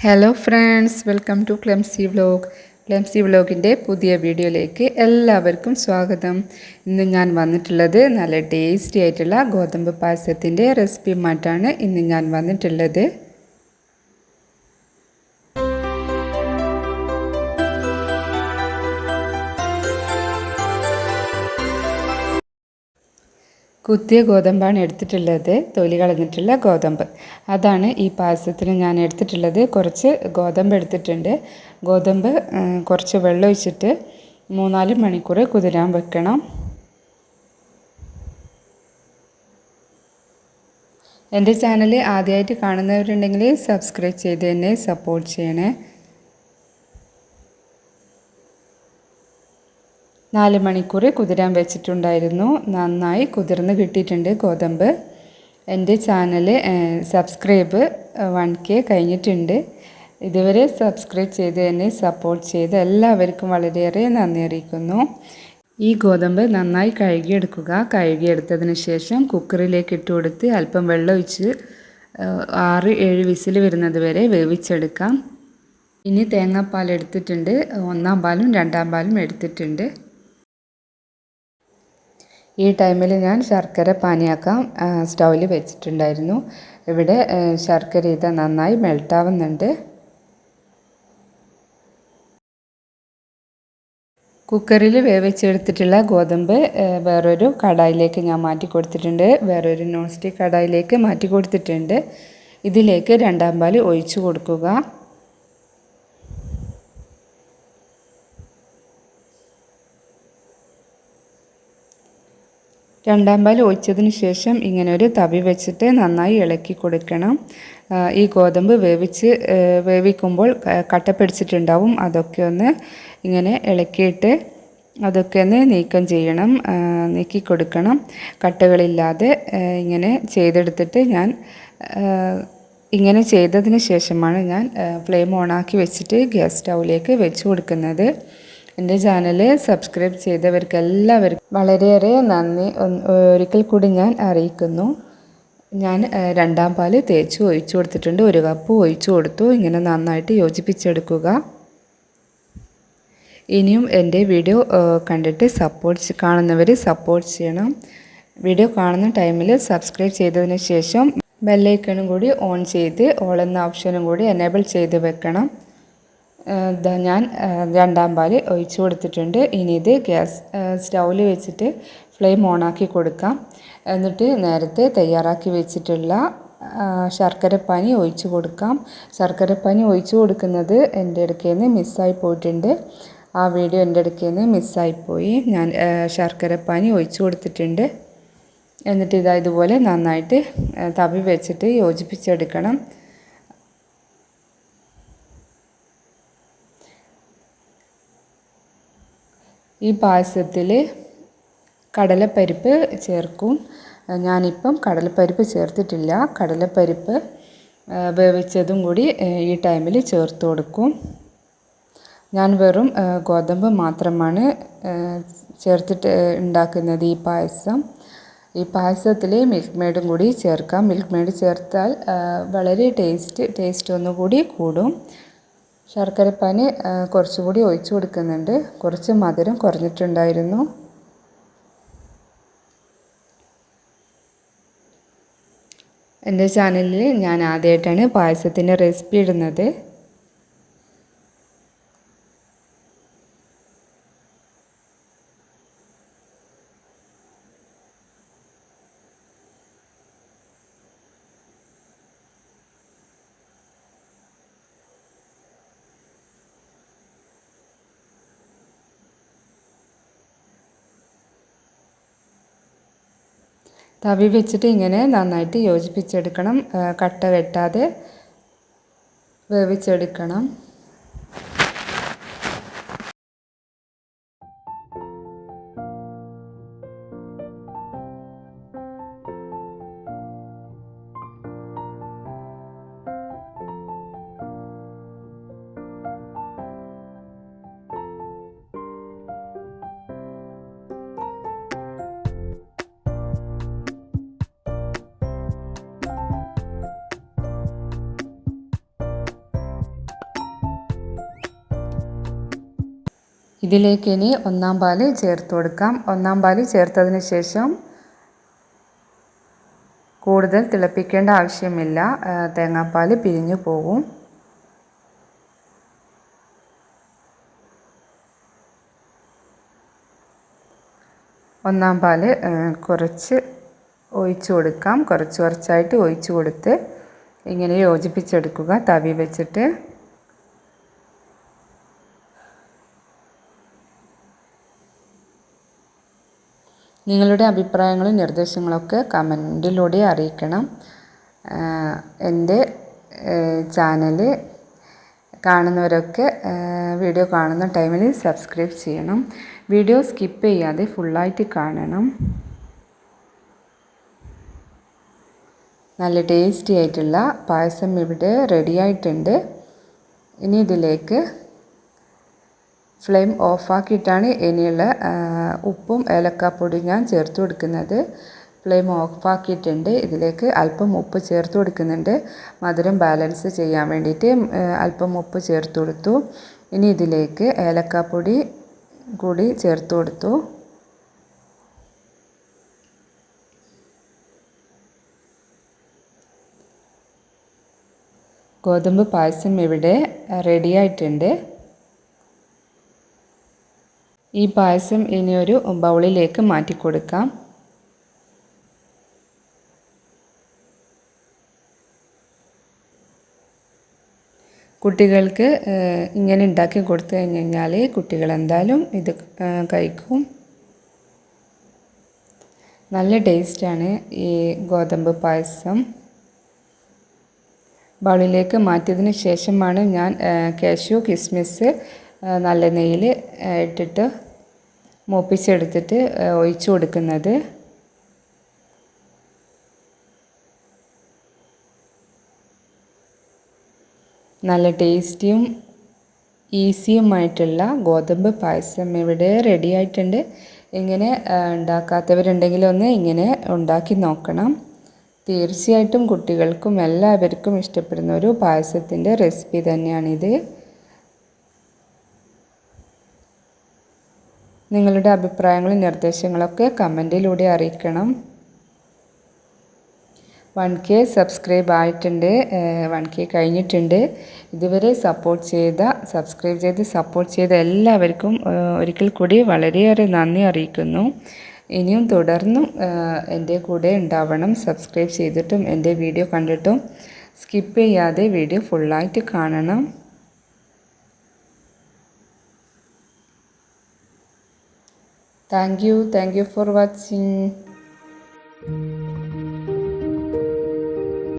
Hello friends welcome to Clemsy vlog Clemsy വ്ലോഗിന്റെ പുതിയ വീഡിയോയിലേക്ക് എല്ലാവർക്കും സ്വാഗതം. ഇന്ന് ഞാൻ വന്നിട്ടുള്ളത് നല്ല ടേസ്റ്റി ആയിട്ടുള്ള ഗോതമ്പ് പായസത്തിന്റെ റെസിപ്പിയുമായിട്ടാണ് ഇന്ന് ഞാൻ വന്നിട്ടുള്ളത് കുത്തിയ ഗോതമ്പാണ് എടുത്തിട്ടുള്ളത് തൊലി കളഞ്ഞിട്ടുള്ള ഗോതമ്പ്. അതാണ് ഈ പായസത്തിന് ഞാൻ എടുത്തിട്ടുള്ളത്. കുറച്ച് ഗോതമ്പ് എടുത്തിട്ടുണ്ട്. ഗോതമ്പ് കുറച്ച് വെള്ളം ഒഴിച്ചിട്ട് മൂന്നാൽ മണിക്കൂർ കുതിരാൻ വെക്കണം. എന്റെ ചാനൽ ആദ്യമായിട്ട് കാണുന്നവരുണ്ടെങ്കിൽ സബ്സ്ക്രൈബ് ചെയ്ത് തന്നെ സപ്പോർട്ട് ചെയ്യണേ. നാല് മണിക്കൂർ കുതിരാൻ വെച്ചിട്ടുണ്ടായിരുന്നു. നന്നായി കുതിർന്ന് കിട്ടിയിട്ടുണ്ട് ഗോതമ്പ്. എന്റെ ചാനൽ സബ്സ്ക്രൈബ് വൺ കെ കഴിഞ്ഞിട്ടുണ്ട്. ഇതുവരെ സബ്സ്ക്രൈബ് ചെയ്ത് എന്നെ സപ്പോർട്ട് ചെയ്ത് എല്ലാവർക്കും വളരെയേറെ നന്ദി അറിയിക്കുന്നു. ഈ ഗോതമ്പ് നന്നായി കഴുകിയെടുക്കുക. കഴുകിയെടുത്തതിന് ശേഷം കുക്കറിലേക്ക് ഇട്ട് കൊടുത്ത് അല്പം വെള്ളം ഒഴിച്ച് ആറ് ഏഴ് വിസിൽ വരുന്നത് വരെ വേവിച്ചെടുക്കാം. ഇനി തേങ്ങാപ്പാൽ എടുത്തിട്ടുണ്ട്. ഒന്നാം പാലും രണ്ടാം പാലും എടുത്തിട്ടുണ്ട്. ഈ ടൈമിൽ ഞാൻ ശർക്കര പാനിയാക്കാൻ സ്റ്റൗവിൽ വെച്ചിട്ടുണ്ടായിരുന്നു. ഇവിടെ ശർക്കര ഇത് നന്നായി മെൽട്ടാവുന്നുണ്ട്. കുക്കറിൽ വേവിച്ചെടുത്തിട്ടുള്ള ഗോതമ്പ് വേറൊരു കടായിലേക്ക് ഞാൻ മാറ്റി കൊടുത്തിട്ടുണ്ട്. വേറൊരു നോൺ സ്റ്റിക്ക് കടായിലേക്ക് മാറ്റി കൊടുത്തിട്ടുണ്ട്. ഇതിലേക്ക് രണ്ടാം പാൽ ഒഴിച്ചു കൊടുക്കുക. രണ്ടാം പാൽ ഒഴിച്ചതിന് ശേഷം ഇങ്ങനെ ഒരു തവി വെച്ചിട്ട് നന്നായി ഇളക്കി കൊടുക്കണം. ഈ ഗോതമ്പ് വേവിച്ച് വേവിക്കുമ്പോൾ കട്ട പിടിച്ചിട്ടുണ്ടാവും. അതൊക്കെ ഒന്ന് ഇങ്ങനെ ഇളക്കിയിട്ട് അതൊക്കെ ഒന്ന് നീക്കം ചെയ്യണം. നീക്കി കൊടുക്കണം. കട്ടകളില്ലാതെ ഇങ്ങനെ ചെയ്തെടുത്തിട്ട് ഞാൻ ഇങ്ങനെ ചെയ്തതിന് ശേഷമാണ് ഞാൻ ഫ്ലെയിം ഓണാക്കി വെച്ചിട്ട് ഗ്യാസ് സ്റ്റൗവിലേക്ക് വെച്ച് കൊടുക്കുന്നത്. എന്റെ ചാനൽ സബ്സ്ക്രൈബ് ചെയ്തവർക്ക് എല്ലാവർക്കും വളരെയേറെ നന്ദി. ഒരിക്കൽ കൂടി ഞാൻ അറിയിക്കുന്നു. ഞാൻ രണ്ടാം പാൽ തേച്ച് ഒഴിച്ചു കൊടുത്തിട്ടുണ്ട്. ഒരു കപ്പ് ഒഴിച്ചു കൊടുത്തു. ഇങ്ങനെ നന്നായിട്ട് യോജിപ്പിച്ചെടുക്കുക. ഇനിയും എന്റെ വീഡിയോ കണ്ടിട്ട് സപ്പോർട്ട് കാണുന്നവർ സപ്പോർട്ട് ചെയ്യണം. വീഡിയോ കാണുന്ന ടൈമിൽ സബ്സ്ക്രൈബ് ചെയ്തതിന് ശേഷം ബെല്ലൈക്കണും കൂടി ഓൺ ചെയ്ത് ഓൾ എന്ന ഓപ്ഷനും കൂടി എനേബിൾ ചെയ്ത് വെക്കണം. ഞാൻ രണ്ടാം പാൽ ഒഴിച്ചു കൊടുത്തിട്ടുണ്ട്. ഇനി ഇത് ഗ്യാസ് സ്റ്റൗവിൽ വെച്ചിട്ട് ഫ്ലെയിം ഓണാക്കി കൊടുക്കാം. എന്നിട്ട് നേരത്തെ തയ്യാറാക്കി വെച്ചിട്ടുള്ള ശർക്കരപ്പാനി ഒഴിച്ചു കൊടുക്കാം. ശർക്കരപ്പാനി ഒഴിച്ചു കൊടുക്കുന്നത് എന്റെ അടുക്കൽ നിന്ന് മിസ്സായി പോയിട്ടുണ്ട്. ആ വീഡിയോ എന്റെ അടുക്കൽ നിന്ന് മിസ്സായിപ്പോയി ഞാൻ ശർക്കരപ്പാനി ഒഴിച്ചു കൊടുത്തിട്ടുണ്ട്. എന്നിട്ട് ഇതാ ഇതുപോലെ നന്നായിട്ട് തവി വെച്ചിട്ട് യോജിപ്പിച്ചെടുക്കണം. ഈ പായസത്തിൽ കടലപ്പരിപ്പ് ചേർക്കും. ഞാനിപ്പം കടലപ്പരിപ്പ് ചേർത്തിട്ടില്ല. കടലപ്പരിപ്പ് വേവിച്ചതും കൂടി ഈ ടൈമിൽ ചേർത്ത് കൊടുക്കും. ഞാൻ വെറും ഗോതമ്പ് മാത്രമാണ് ചേർത്തിട്ട് ഉണ്ടാക്കുന്നത് ഈ പായസം. ഈ പായസത്തിൽ മിൽക്ക് മെയ്ഡും കൂടി ചേർക്കാം. മിൽക്ക് മെയ്ഡ് ചേർത്താൽ വളരെ ടേസ്റ്റ് ടേസ്റ്റ് ഒന്നുകൂടി കൂടും. ശർക്കരപ്പാനി കുറച്ചുകൂടി ഒഴിച്ചു കൊടുക്കുന്നുണ്ട്. കുറച്ച് മധുരം കുറഞ്ഞിട്ടുണ്ടായിരുന്നു. എന്റെ ചാനലിൽ ഞാൻ ആദ്യമായിട്ടാണ് പായസത്തിന്റെ റെസിപ്പി ഇടുന്നത്. തവി വെച്ചിട്ട് ഇങ്ങനെ നന്നായിട്ട് യോജിപ്പിച്ചെടുക്കണം. കട്ട വെട്ടാതെ വേവിച്ചെടുക്കണം. ഇതിലേക്ക് ഇനി ഒന്നാം പാൽ ചേർത്ത് കൊടുക്കാം. ഒന്നാം പാൽ ചേർത്തതിന് ശേഷം കൂടുതൽ തിളപ്പിക്കേണ്ട ആവശ്യമില്ല. തേങ്ങാപ്പാൽ പിരിഞ്ഞു പോകും. ഒന്നാം പാൽ കുറച്ച് ഒഴിച്ച് കൊടുക്കാം. കുറച്ച് കുറച്ചായിട്ട് ഒഴിച്ചു കൊടുത്ത് ഇങ്ങനെ യോജിപ്പിച്ചെടുക്കുക. തവി വെച്ചിട്ട് നിങ്ങളുടെ അഭിപ്രായങ്ങളും നിർദ്ദേശങ്ങളൊക്കെ കമന്റിലൂടെ അറിയിക്കണം. എന്റെ ചാനൽ കാണുന്നവരൊക്കെ വീഡിയോ കാണുന്ന ടൈമിൽ സബ്സ്ക്രൈബ് ചെയ്യണം. വീഡിയോ സ്കിപ്പ് ചെയ്യാതെ ഫുള്ളായിട്ട് കാണണം. നല്ല ടേസ്റ്റി ആയിട്ടുള്ള പായസം ഇവിടെ റെഡി ആയിട്ടുണ്ട്. ഇനി ഇതിലേക്ക് ഫ്ലെയിം ഓഫാക്കിയിട്ടാണ് ഇനിയുള്ള ഉപ്പും ഏലക്കാപ്പൊടിയും ഞാൻ ചേർത്ത് കൊടുക്കുന്നത്. ഫ്ലെയിം ഓഫാക്കിയിട്ടുണ്ട്. ഇതിലേക്ക് അല്പം ഉപ്പ് ചേർത്ത് കൊടുക്കുന്നുണ്ട്. മധുരം ബാലൻസ് ചെയ്യാൻ വേണ്ടിയിട്ട് അല്പം ഉപ്പ് ചേർത്ത് കൊടുത്തു. ഇനി ഇതിലേക്ക് ഏലക്കാപ്പൊടി കൂടി ചേർത്ത് കൊടുത്തു. ഗോതമ്പ് പായസം ഇവിടെ റെഡി ആയിട്ടുണ്ട്. ഈ പായസം ഇനി ഒരു ബൗളിലേക്ക് മാറ്റി കൊടുക്കാം. കുട്ടികൾക്ക് ഇങ്ങനെ ഉണ്ടാക്കി കൊടുത്തു കഴിഞ്ഞ് കഴിഞ്ഞാൽ കുട്ടികൾ എന്തായാലും ഇത് കഴിക്കും. നല്ല ടേസ്റ്റാണ് ഈ ഗോതമ്പ് പായസം. ബൗളിലേക്ക് മാറ്റിയതിന് ശേഷമാണ് ഞാൻ കാഷ്യൂ കിസ്മിസ് നല്ല നെയ്യിൽ ഇട്ടിട്ട് മൂപ്പിച്ചെടുത്തിട്ട് ഒഴിച്ചു കൊടുക്കുന്നത്. നല്ല ടേസ്റ്റിയും ഈസിയുമായിട്ടുള്ള ഗോതമ്പ് പായസം ഇവിടെ റെഡി ആയിട്ടുണ്ട്. ഇങ്ങനെ ഉണ്ടാക്കാത്തവരുണ്ടെങ്കിൽ ഒന്ന് ഇങ്ങനെ ഉണ്ടാക്കി നോക്കണം. തീർച്ചയായിട്ടും കുട്ടികൾക്കും എല്ലാവർക്കും ഇഷ്ടപ്പെടുന്ന ഒരു പായസത്തിന്റെ റെസിപ്പി തന്നെയാണിത്. നിങ്ങളുടെ അഭിപ്രായങ്ങളും നിർദ്ദേശങ്ങളൊക്കെ കമന്റിലൂടെ അറിയിക്കണം. വൺ കെ സബ്സ്ക്രൈബ് ആയിട്ടുണ്ട് വൺ കെ കഴിഞ്ഞിട്ടുണ്ട്. ഇതുവരെ സപ്പോർട്ട് ചെയ്ത സബ്സ്ക്രൈബ് ചെയ്ത് സപ്പോർട്ട് ചെയ്ത എല്ലാവർക്കും ഒരിക്കൽ കൂടി വളരെയേറെ നന്ദി അറിയിക്കുന്നു. ഇനിയും തുടർന്നും എന്റെ കൂടെ ഉണ്ടാവണം. സബ്സ്ക്രൈബ് ചെയ്തിട്ടും എന്റെ വീഡിയോ കണ്ടിട്ടും സ്കിപ്പ് ചെയ്യാതെ വീഡിയോ ഫുള്ളായിട്ട് കാണണം. Thank you thank you for watching.